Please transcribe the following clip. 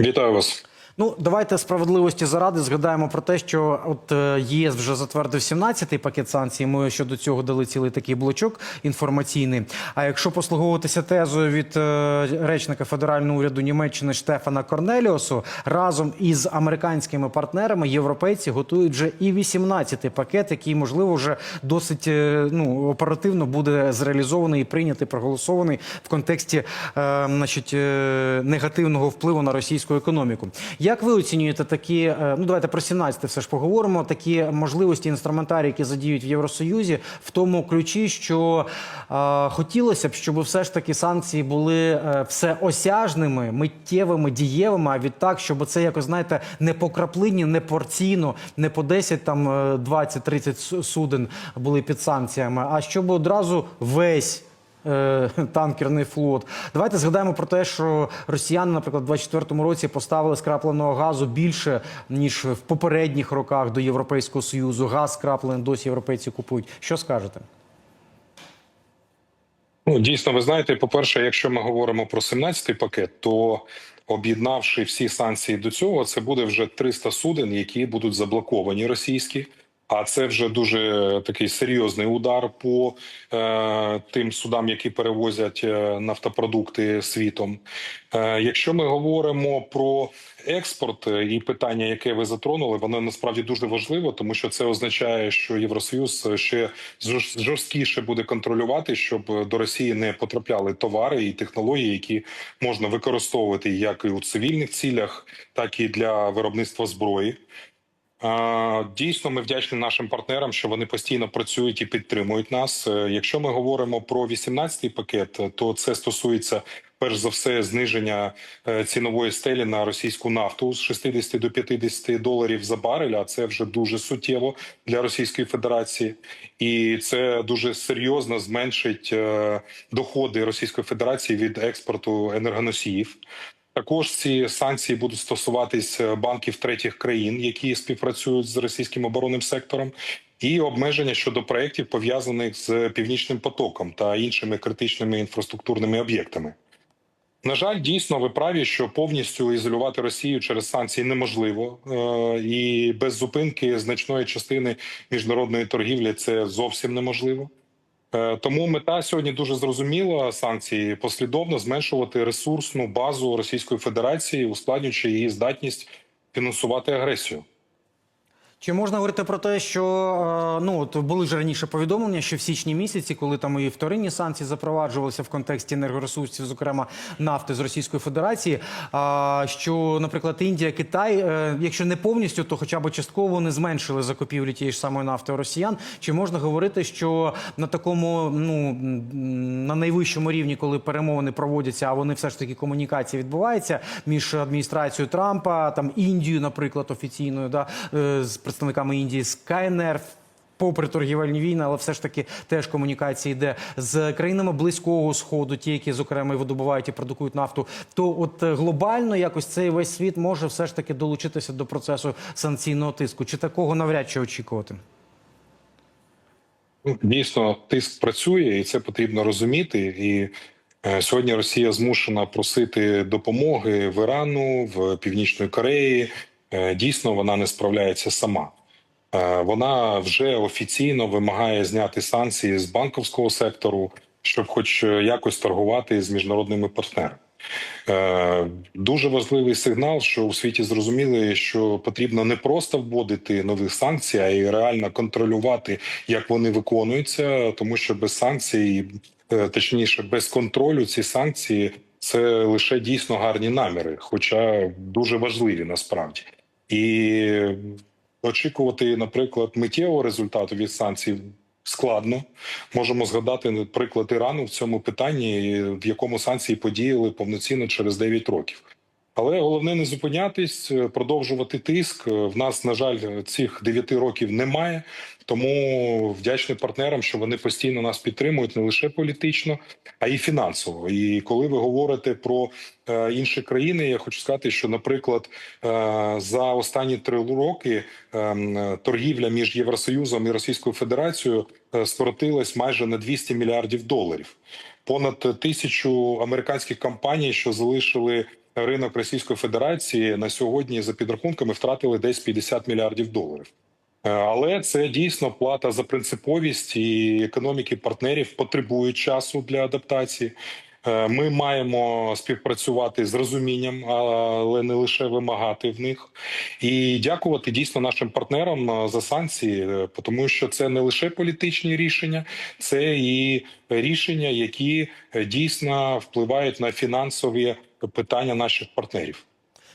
Вітаю вас. Ну, давайте справедливості заради згадаємо про те, що от е, ЄС вже затвердив 17-й пакет санкцій. Ми щодо цього дали цілий такий блочок інформаційний. А якщо послуговуватися тезою від е, речника федерального уряду Німеччини Штефана Корнеліосу, разом із американськими партнерами європейці готують вже і 18-й пакет, який можливо вже досить е, ну оперативно буде зреалізований і прийнятий, проголосований в контексті значить, негативного впливу на російську економіку. Як ви оцінюєте такі, е, ну давайте про 17 все ж поговоримо, такі можливості інструментарії, які задіють в Євросоюзі, в тому ключі, що е, хотілося б, щоб все ж таки санкції були е, всеосяжними, миттєвими, дієвими, а відтак, щоб це якось знаєте не по краплині, не порційно, не по 10, там е, 20-30 суден були під санкціями, а щоб одразу весь е, танкерний флот. Давайте згадаємо про те, що росіяни, наприклад, у 24-му році поставили скрапленого газу більше ніж в попередніх роках до Європейського союзу. Газ скраплений досі європейці купують. Що скажете? Ну дійсно, ви знаєте, по-перше, якщо ми говоримо про 17-й пакет, то об'єднавши всі санкції до цього, це буде вже 300 суден, які будуть заблоковані російські. А це вже дуже такий серйозний удар по е, тим судам, які перевозять е, нафтопродукти світом. Е, якщо ми говоримо про експорт е, і питання, яке ви затронули, воно насправді дуже важливо, тому що це означає, що Євросоюз ще жорст- жорсткіше буде контролювати, щоб до Росії не потрапляли товари і технології, які можна використовувати як і у цивільних цілях, так і для виробництва зброї. Дійсно, ми вдячні нашим партнерам, що вони постійно працюють і підтримують нас. Е, Якщо ми говоримо про 18-й пакет, то це стосується перш за все зниження е, цінової стелі на російську нафту з 60 до 50 доларів за барель. А це вже дуже суттєво для Російської Федерації, і це дуже серйозно зменшить е, доходи Російської Федерації від експорту енергоносіїв. Також ці санкції будуть стосуватись е, банків третіх країн, які співпрацюють з російським оборонним сектором, і обмеження щодо проєктів, пов'язаних з північним потоком та іншими критичними інфраструктурними об'єктами. На жаль, дійсно ви праві, що повністю ізолювати Росію через санкції неможливо, е, і без зупинки значної частини міжнародної торгівлі це зовсім неможливо. Е, Тому мета сьогодні дуже зрозуміла санкції послідовно зменшувати ресурсну базу Російської Федерації, ускладнюючи її здатність фінансувати агресію. Чи можна говорити про те, що е, ну от були ж раніше повідомлення, що в січні місяці, коли там і вторинні санкції запроваджувалися в контексті енергоресурсів, зокрема нафти з Російської Федерації, що, наприклад, Індія, Китай, е, якщо не повністю, то хоча б частково не зменшили закупівлі тієї ж самої нафти росіян. Чи можна говорити, що на такому ну на найвищому рівні, коли перемовини проводяться, а вони все ж таки комунікації відбуваються між адміністрацією Трампа, там Індією, наприклад, офіційною, да е, з представниками Індії КНР, попри торгівельні війни, але все ж таки теж комунікація йде з країнами близького сходу, ті, які зокрема і видобувають і продукують нафту. То от е, глобально якось цей весь світ може все ж таки долучитися до процесу санкційного тиску. Чи такого навряд чи очікувати? Ну, Дійсно, тиск працює, і це потрібно розуміти. І е, сьогодні Росія змушена просити допомоги в Ірану, в Північної Кореї. Е, Дійсно, вона не справляється сама. Е, Вона вже офіційно вимагає зняти санкції з банковського сектору, щоб, хоч якось торгувати з міжнародними партнерами. Е, Дуже важливий сигнал, що у світі зрозуміли, що потрібно не просто вводити нові санкції, а й реально контролювати, як вони виконуються, тому що без санкцій, точніше, без контролю, ці санкції це лише дійсно гарні наміри, хоча дуже важливі насправді. І очікувати, наприклад, миттєвого результату від санкцій складно. Можемо згадати приклад Ірану в цьому питанні, в якому санкції подіяли повноцінно через 9 років. Але головне не зупинятись, е, продовжувати тиск. Е, В нас, на жаль, цих 9 років немає. Тому вдячний партнерам, що вони постійно нас підтримують не лише політично, а й фінансово. І коли ви говорите про е, інші країни, я хочу сказати, що, наприклад, е, за останні три роки е, торгівля між Євросоюзом і Російською Федерацією е, скоротилась майже на 200 мільярдів доларів. Понад тисячу американських компаній, що залишили ринок Російської Федерації на сьогодні за підрахунками втратили десь 50 мільярдів доларів. Е, Але це дійсно плата за принциповість, і економіки партнерів потребують часу для адаптації. Е, Ми маємо співпрацювати з розумінням, але не лише вимагати в них. І дякувати дійсно нашим партнерам е, за санкції, тому що це не лише політичні рішення, це і рішення, які дійсно впливають на фінансові питання наших партнерів.